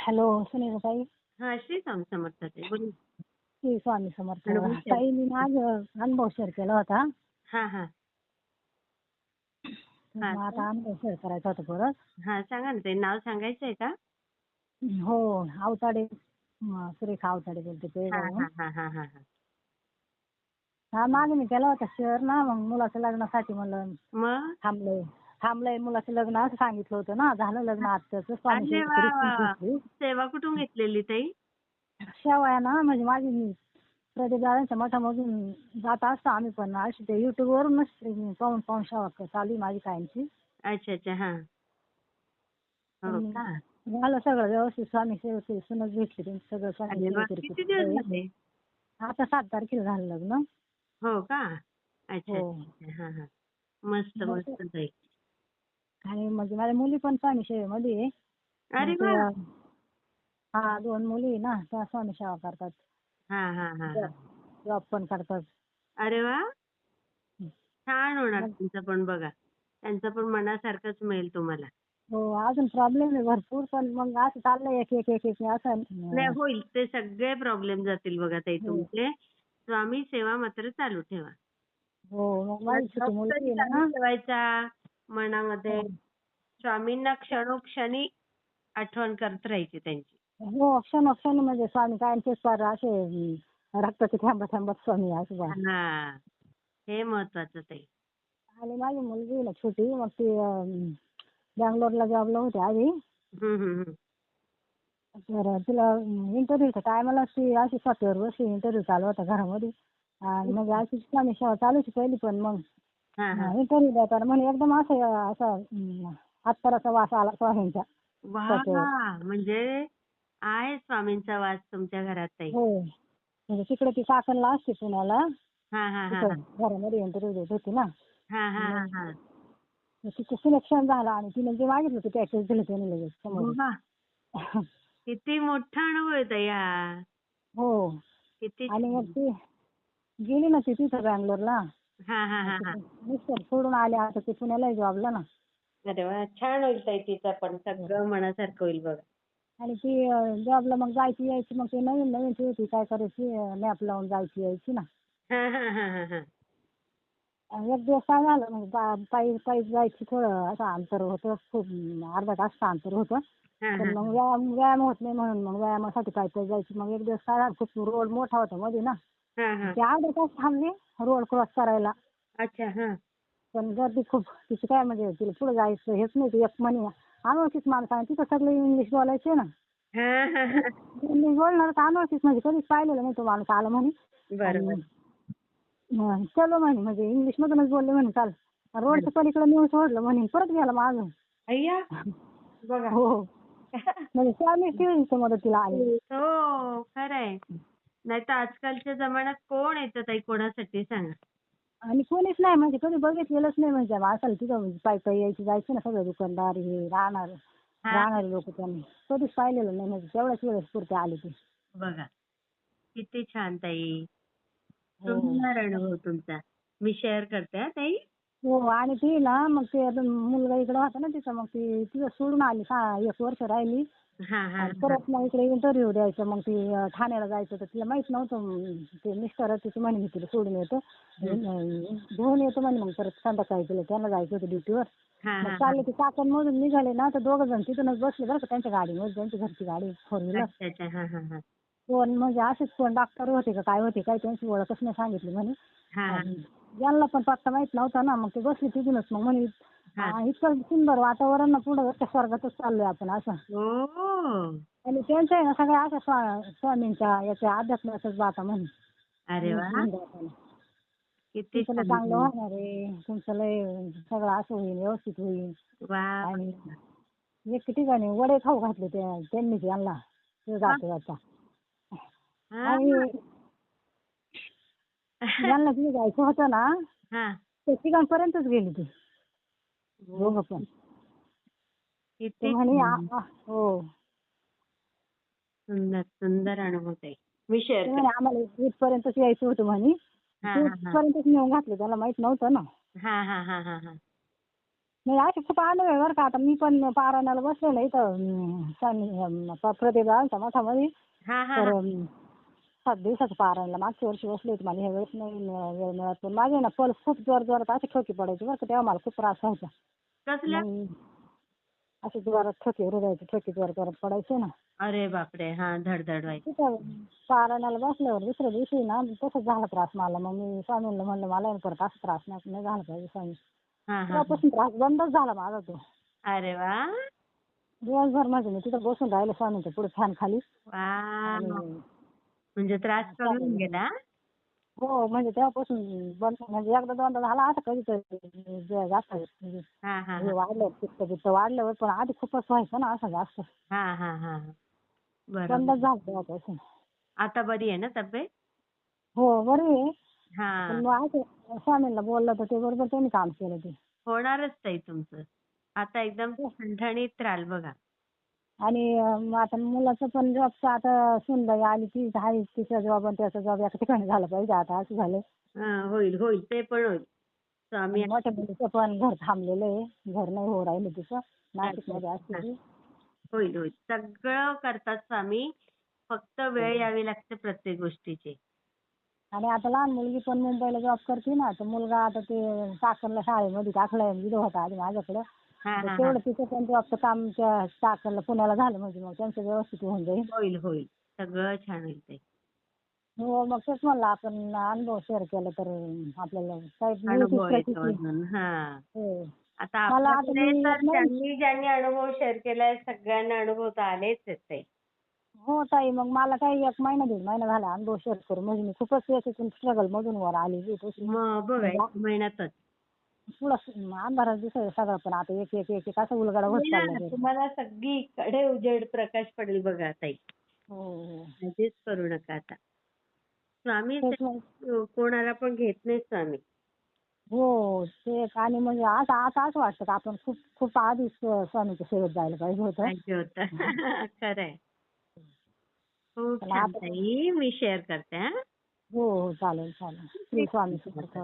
Hello सुनीताताई हा श्री स्वामी समर्थ ताई श्री स्वामी समर्थ. ताई मी आज अनुभव शेअर केला होता. हा हा. हा? आता अनुभव शेअर करायचा होता परत. हा सांगा ना ताई नाव सांगायचंय का? हो आवताडे सुरेखा आवताडे बोलते ते हा मागे मी केला होता शेअर ना मग मुलाच्या लग्नासाठी म्हणलं थांबलंय. थांबलंय मुलाचं लग्न असं सांगितलं होतं ना. झालं लग्न अरे वा वा. सेवा कुठून घेतलेली ताई? शेवया ना म्हणजे माझी मी प्रदीप दादांच्या मठामधून जात असतो आम्ही पण. अशी ते युट्यूब वरूनच पाहून पाहून शेवा चालू आहे माझी कायमची. अच्छा अच्छा हा. हो. का? झालं सगळं व्यवस्थित. स्वामी सेवेची सुनच भेटली त्यांची. सगळं स्वामी अरे वा सेवेची किती report दिवस आहे. झाले? आता सात तारखेला झालं लग्न. हो का? अच्छा हो. अच्छा हा हा. मस्त हो. मस्त ताई. आणि म्हणजे माझ्या मुली पण स्वामी सेवेमध्ये आहे. अरे वा. हा दोन मुली आहे ना त्या स्वामी सेवा करतात. हा हा हा हा. जॉब पण करतात. अरे वा. छान होणार तुमचं पण बघा. त्यांचं पण मनासारखंच मिळेल तुम्हाला. हो अजून प्रॉब्लेम आहे भरपूर पण मग असं चाललंय एक एक एक एक असं. नाही होईल. ते सगळे प्रॉब्लेम जातील बघा ताई हो. तुमचे. स्वामी सेवा मात्र चालू ठेवा. हो मग माझी छोटी मुलगी आहे ना. ठेवायचा. मनामध्ये हो. स्वामींना क्षणोक्षणी आठवण करत राहायची त्यांची हो क्षण क्षण म्हणजे स्वामी कायमचेच फार असे रक्ताचे थांबत थांबत स्वामी असं. हा हे महत्वाचं ताई आणि माझी मुलगी आहे ना छोटी मग ती अं, बँगलोरला जॉबला होती आधी हम्म, हम्म, हम्म. तर तिला इंटरव्ह्यूच्या टायमाला ती अशी सॉफ्टवेअर बसली इंटरव्ह्यू चालू होता घरामध्ये आणि मग अशी स्वामी सेवा चालूची पहिली पण मग हा हा. इंटरव्ह्यू देताना म्हणे एकदम असं असं अं, हातपाराचा वास आला स्वामींचा. वा म्हणजे आहे स्वामींचा वास तुमच्या घरात ताई. हो. म्हणजे तिकडे ती काकणला असते पुण्याला. हा हा हा तिथं घरामध्ये इंटरव्ह्यू देत होती ना. हा हा हा हा. मग तिचं सिलेक्शन झालं आणि तिने जे मागितलं ते पॅकेज दिलं त्याने लगेच समोर वा. किती मोठा अनुभव आहे ताई हा. हो. किती आणि मग ती गेली ना ती तिथं बँगलोरला. हा हा हा हा. मिस्टर सोडून आले आता ती पुण्याला जॉबला ना. अरे वा छान होईल ताई तिचं पण सगळं मनासारखं होईल बघा. आणि ती जॉबला मग जायची यायची मग ती नवीन नवीन ती होती काय करायची मॅप लावून जायची यायची ना. हा हा हा हा हा. आणि एक दिवस काय झालं म्हणजे पा- पायी पायी जायची थोडं असं अंतर होतं खूप अं, अर्धा तासचं अंतर होतं. पण. मग व्यायाम व्यायाम होत नाही म्हणून मग व्यायामासाठी पायी जायची. मग एक दिवस काय खूप रोड मोठा होता मध्ये ना. हा, हा. ते अर्धा तास थांबली रोड क्रॉस करायला. अच्छा हा. पण गर्दी खूप तिची काय म्हणजे तिला पुढे जायचं हेच नाही ती एक म्हणे अनोळखीच माणसं आणि तिथं सगळे इंग्लिश बोलायचे ना. इंग्लिश बोलणार तर अनोळखीच म्हणजे कधीच पाहिलेलं नाही तो माणूस आला म्हणे. चलो म्हणे म्हणजे इंग्लिश मधूनच बोलले म्हणे चाल. रोडच्या पलीकडे नेऊन सोडलं म्हणे परत गेला बघा. हो. म्हणजे स्वामी शिवाजीच्या मदतीला आले. हो खरंय. नाही तर आजकालच्या जमान्यात कोण येतं ताई कोणासाठी सांगा? आणि कोणीच नाही म्हणजे कधी बघितलेलंच नाही म्हणजे माणसाला तिथं म्हणजे पायी पायी यायची जायची ना सगळे दुकानदार हे राहणार हा. राहणारे लोक त्यांनी. कधीच पाहिलेलं नाही म्हणजे तेवढ्याच वेळेस पुरते आले ते. बघा. किती छान ताई. हो. सुंदर अनुभव तुमचा. मी शेअर करते हा ताई. हो आणि ती ना मग ते आता मुलगा इकडे होता ना तिचा मग ती तिथं सोडून आली सहा एक वर्ष राहिली. हा हा आणि परत मग इकडे इंटरव्ह्यू द्यायचं मग ती अं, ठाण्याला जायचं तर तिला माहीत नव्हतं अं, ते मिस्टर तिची म्हणे मी तिला सोडून येतो. अं, घेऊन येतो म्हणे मग परत संध्याकाळी तिला त्यांना जायचं होतं ड्युटीवर हा मग हा चालले ते चाकणमधून निघाले ना तर दोघं जण तिथूनच बसले बरं का त्यांच्या गाडीमध्ये त्यांची घरची गाडी फोर व्हीलर अच्छा अच्छा हा हा हा. कोण म्हणजे असेच कोण डॉक्टर होते का काय होते काय त्यांची ओळखच नाही सांगितली म्हणे. हा. आणि यांना पण पत्ता माहीत नव्हता ना मग ते बसले तिथूनच. मग म्हणे हा. "आ, इतकं सुंदर वातावरण ना पुढं त्या स्वर्गातच चाललोय आपण असं. हो. आणि त्यांचं आहे ना सगळ्या अशा स्वा- स्वामींच्या याच्या अध्यात्माच्याच बाता म्हणे. अरे वा. किती तुमचं लय छान. चांगलं होणार आहे. तुमचं लय सगळं असं होईल व्यवस्थित होईल. वा. आणि एक ठिकाणी वडे खाऊ घातले त्या त्यांनी यांना. ते जातो जाता हा. आणि यांना तिथे जायचं होतं ना हा. ते ठिकाणपर्यंतच गेली ती. दोघं पण. ते किती म्हणे. आ- आ- हो. सुंदर सुंदर अनुभव ताई मी शेअर ते म्हणे आम्हाला इथपर्यंतच यायचं होतं म्हणे. हा हा हा. इथपर्यंतच नेऊन घातलं त्याला माहीत नव्हतं ना. हा हा हा हा हा. असे खूप अनुभव आहे बरं का. आता मी पण पारायणाला बसलेलं इथं अं, स्वामी अं, प- मठामध्ये. हा हा तर हा. अं, सात दिवसाचं पारायणाला. मागच्या वर्षी बसले होते मला ह्या वेळेस नाही वेळ मिळत. पण माझे ना पल्स खूप जोर जोरात असे ठोके पडायचे बरं का तेव्हा मला खूप त्रास व्हायचा. कसल्या मग असे जोरात ठोके हृदयाचे ठोके जोर जोरात पडायचे ना. अरे बापरे हा धडधड व्हायची. तिथं पारायणाला बसल्यावर दुसऱ्या दिवशी ना तसंच झाला त्रास मला. मग मी स्वामींना म्हणलं मला ना परत असा त्रास नाही नाही झाला पाहिजे स्वामी. हा हा हा. तेव्हापासून त्रास बंदच झाला माझा तो. अरे वा. दिवसभर म्हणजे मी तिथं बसून राहिले स्वामींच्या पुढे फॅन खाली. वा आणि म्हणजे त्रास करून गेला? हो म्हणजे तेव्हापासून बंद म्हणजे एकदा दोनदा झाला असं कधीतरी जे जास्त. हा हा हे. वाढलं पित्त पित्त वाढलं पण आधी खूपच व्हायचं ना असं जास्त. हा हा हा हा. बरोबर. बंदच झालं तेव्हापासून. आता बरी आहे ना तब्येत? हो बरं आहे. पण हा मग असं स्वामींना बोललं तर ते बरोबर त्यांनी काम केलं ते. होणारच ताई तुमचं. आता एकदम ठणठणीत राहाल बघा. आणि आता मुलाचं पण जॉबचं आता सुनबाई आली ती आहे तिचा जॉब आणि त्याचा जॉब एका ठिकाणी झाला पाहिजे आता असं झालं हा, होईल होईल ते पण होईल. स्वामी मोठ्या मुलीचं पण घर थांबलेलं आहे घर नाही हो राहिलं तिचं नाशिकमध्ये असते ती. होईल होईल. सगळं करतात स्वामी फक्त वेळ यावी लागते प्रत्येक गोष्टीची. आणि आता लहान मुलगी पण मुंबईला जॉब करते ना तर मुलगा आता ते चाकणला शाळेमध्ये टाकलाय विधो होता आधी माझ्याकडं. तेवढं तिचं पण जॉबचं काम त्या पुण्याला झालं म्हणजे मग त्यांचं व्यवस्थित होऊन जाईल. होईल होईल. सगळं छान होईल ते. हो मग तेच म्हणलं आपण अनुभव शेअर केला तर आपल्याला काही अनुभव मिळतील येतो प्रतिक्रिया. अजून हा. हो. आता मला आता आपल्याकडे मी तर नाही- ज्यांनी ज्यांनी अनुभव शेअर केलाय सगळ्यांना अनुभव तर आलेच आहेत ते. हो ताई मग मला काही एक महिना दीड महिना झाला अनुभव शेअर करून. म्हणजे मी खूपच याच्यातून स्ट्रगल मधून वर आहे. मग बघा एक महिन्यातच. पुढं अंधारात सगळं पण आता एक एक एक एक असं उलगडा होत होईल ना, चालला ते. तुम्हाला सगळीकडे उजेड प्रकाश पडेल बघा ताई हो हो. काळजीच करू नका आता. स्वामी तेच मग. कोणाला पण घेत नाही स्वामी. हो ते एक आणि म्हणजे असं आता असं वाटतं का आपण खूप खूप आधीच स्वामीच्या सेवेत जायला पाहिजे होतं. पाहिजे होतं. खरंय. खूप पण छान आता- ताई मी शेअर करते हा. हो हो चालेल चालेल. श्री स्वामी समर्थ